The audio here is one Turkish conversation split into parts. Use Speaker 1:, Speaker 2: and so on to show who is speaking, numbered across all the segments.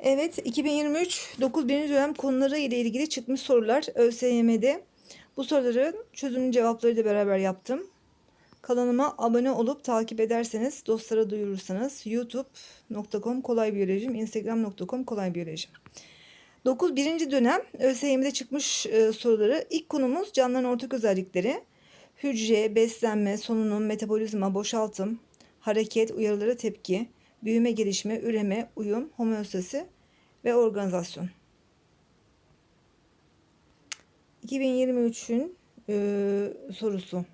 Speaker 1: Evet, 2023 9 birinci dönem konuları ile ilgili çıkmış sorular ÖSYM'de. Bu soruların çözümünün cevaplarıyla beraber yaptım. Kanalıma abone olup takip ederseniz, dostlara duyurursanız youtube.com kolay biyolojim, instagram.com kolay biyolojim. 9 birinci dönem ÖSYM'de çıkmış e, soruları. İlk konumuz canlıların ortak özellikleri. Hücre, beslenme, solunum, metabolizma, boşaltım, hareket, uyarılara tepki, büyüme, gelişme, üreme, uyum, homeostasi ve organizasyon. 2023'ün e, sorusu.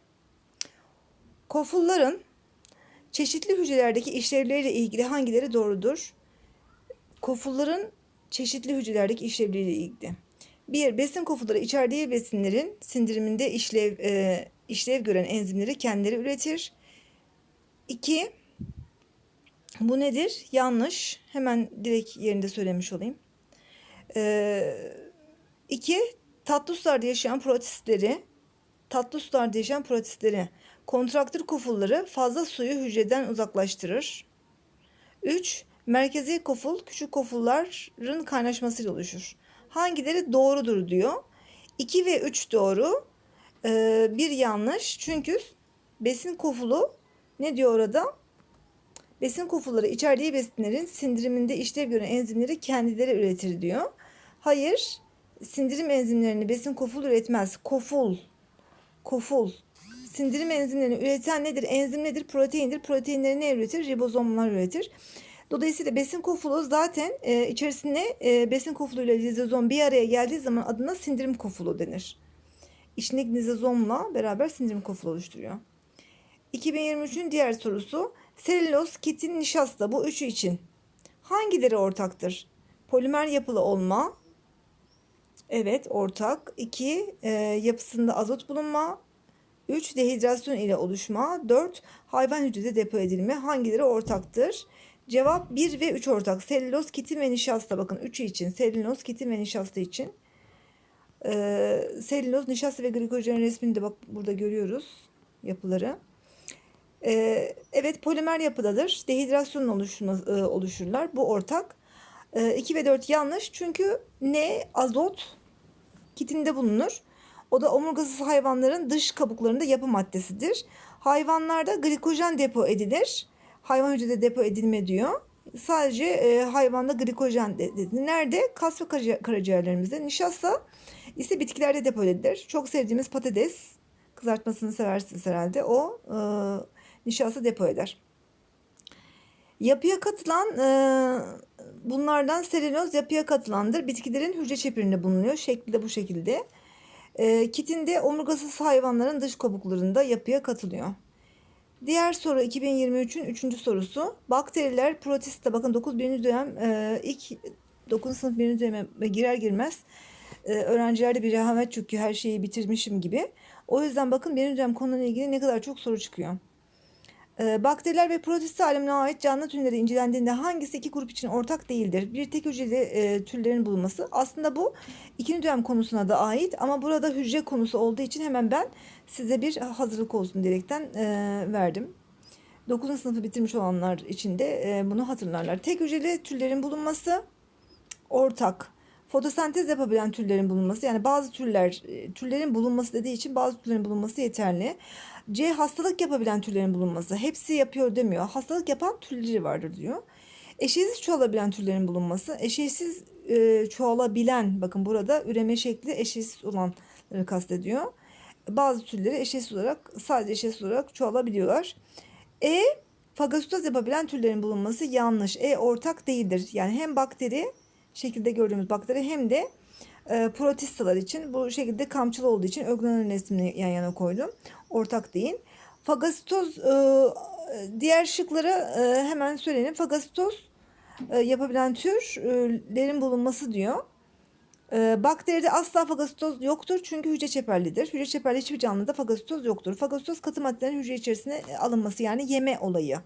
Speaker 1: Kofulların çeşitli hücrelerdeki işlevleriyle ilgili hangileri doğrudur? Kofulların çeşitli hücrelerdeki işlevleriyle ilgili. Bir, besin kofulları içerdiği besinlerin sindiriminde işlev e, işlev gören enzimleri kendileri üretir. İki, bu nedir? Yanlış. Hemen direkt yerinde söylemiş olayım. Ee, iki, tatlı yaşayan protistleri, tatlı sularda yaşayan protistleri, kontraktür kofulları fazla suyu hücreden uzaklaştırır. Üç, merkezi koful küçük kofulların kaynaşmasıyla oluşur. Hangileri doğrudur diyor. 2 ve 3 doğru. Ee, bir yanlış. Çünkü besin kofulu ne diyor orada? Besin kofulları içerdiği besinlerin sindiriminde işlev gören enzimleri kendileri üretir diyor. Hayır, sindirim enzimlerini besin koful üretmez. Koful, koful. Sindirim enzimlerini üreten nedir? Enzim nedir? Proteindir. Proteinleri ne üretir? Ribozomlar üretir. Dolayısıyla besin kofulu zaten e, içerisine e, besin kofulu ile lizozom bir araya geldiği zaman adına sindirim kofulu denir. İçindeki lizozomla beraber sindirim kofulu oluşturuyor. 2023'ün diğer sorusu selüloz, kitin, nişasta bu üçü için hangileri ortaktır? Polimer yapılı olma. Evet ortak. 2. E, yapısında azot bulunma. 3. Dehidrasyon ile oluşma. 4. Hayvan hücrede depo edilme. Hangileri ortaktır? Cevap 1 ve 3 ortak. Selüloz, kitin ve nişasta. Bakın 3'ü için. Selüloz, kitin ve nişasta için. Ee, selüloz, nişasta ve glikojen resmini de bak burada görüyoruz yapıları. Ee, evet polimer yapıdadır. Dehidrasyonun oluşma, e, oluşurlar. Bu ortak. 2 ve 4 yanlış. Çünkü ne? Azot kitinde bulunur. O da omurgasız hayvanların dış kabuklarında yapı maddesidir. Hayvanlarda glikojen depo edilir. Hayvan hücrede depo edilme diyor. Sadece e, hayvanda glikojen dedi. Nerede? Kas ve karaciğerlerimizde. Nişasta ise bitkilerde depo edilir. Çok sevdiğimiz patates kızartmasını seversiniz herhalde. O e, nişasta depo eder. Yapıya katılan e, bunlardan selüloz yapıya katılandır. Bitkilerin hücre çeperinde bulunuyor. Şekli de bu şekilde. E, kitinde omurgasız hayvanların dış kabuklarında yapıya katılıyor. Diğer soru 2023'ün 3. sorusu. Bakteriler protista bakın 9 birinci dönem e, ilk 9. sınıf birinci döneme girer girmez e, öğrencilerde bir rehavet çöküyor her şeyi bitirmişim gibi. O yüzden bakın birinci dönem konuyla ilgili ne kadar çok soru çıkıyor. E, bakteriler ve protista alemine ait canlı türleri incelendiğinde hangisi iki grup için ortak değildir? Bir tek hücreli e, türlerin bulunması. Aslında bu ikinci dönem konusuna da ait ama burada hücre konusu olduğu için hemen ben size bir hazırlık olsun diyerekten e, verdim. 9. sınıfı bitirmiş olanlar için de e, bunu hatırlarlar. Tek hücreli türlerin bulunması ortak. Fotosentez yapabilen türlerin bulunması yani bazı türler e, türlerin bulunması dediği için bazı türlerin bulunması yeterli. C hastalık yapabilen türlerin bulunması. Hepsi yapıyor demiyor. Hastalık yapan türleri vardır diyor. Eşeğsiz çoğalabilen türlerin bulunması. Eşeğsiz e, çoğalabilen bakın burada üreme şekli eşeğsiz olanları kastediyor. Bazı türleri eşeğsiz olarak sadece eşeğsiz olarak çoğalabiliyorlar. E fagositoz yapabilen türlerin bulunması yanlış. E ortak değildir. Yani hem bakteri şekilde gördüğümüz bakteri hem de e, protistalar için bu şekilde kamçılı olduğu için öglanın resmini yan yana koydum. Ortak değil. Fagositoz e, diğer şıkları e, hemen söyleyelim. Fagositoz e, yapabilen türlerin bulunması diyor. E, bakteride asla fagositoz yoktur çünkü hücre çeperlidir. Hücre çeperli hiçbir canlıda fagositoz yoktur. Fagositoz katı maddelerin hücre içerisine alınması yani yeme olayı.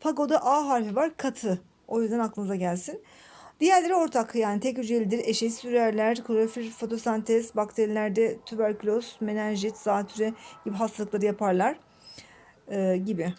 Speaker 1: Fagoda A harfi var katı. O yüzden aklınıza gelsin. Diğerleri ortak yani tek hücrelidir. Eşeğsiz sürerler, klorofil fotosentez, bakterilerde tüberküloz, menenjit, zatüre gibi hastalıkları yaparlar ee, gibi.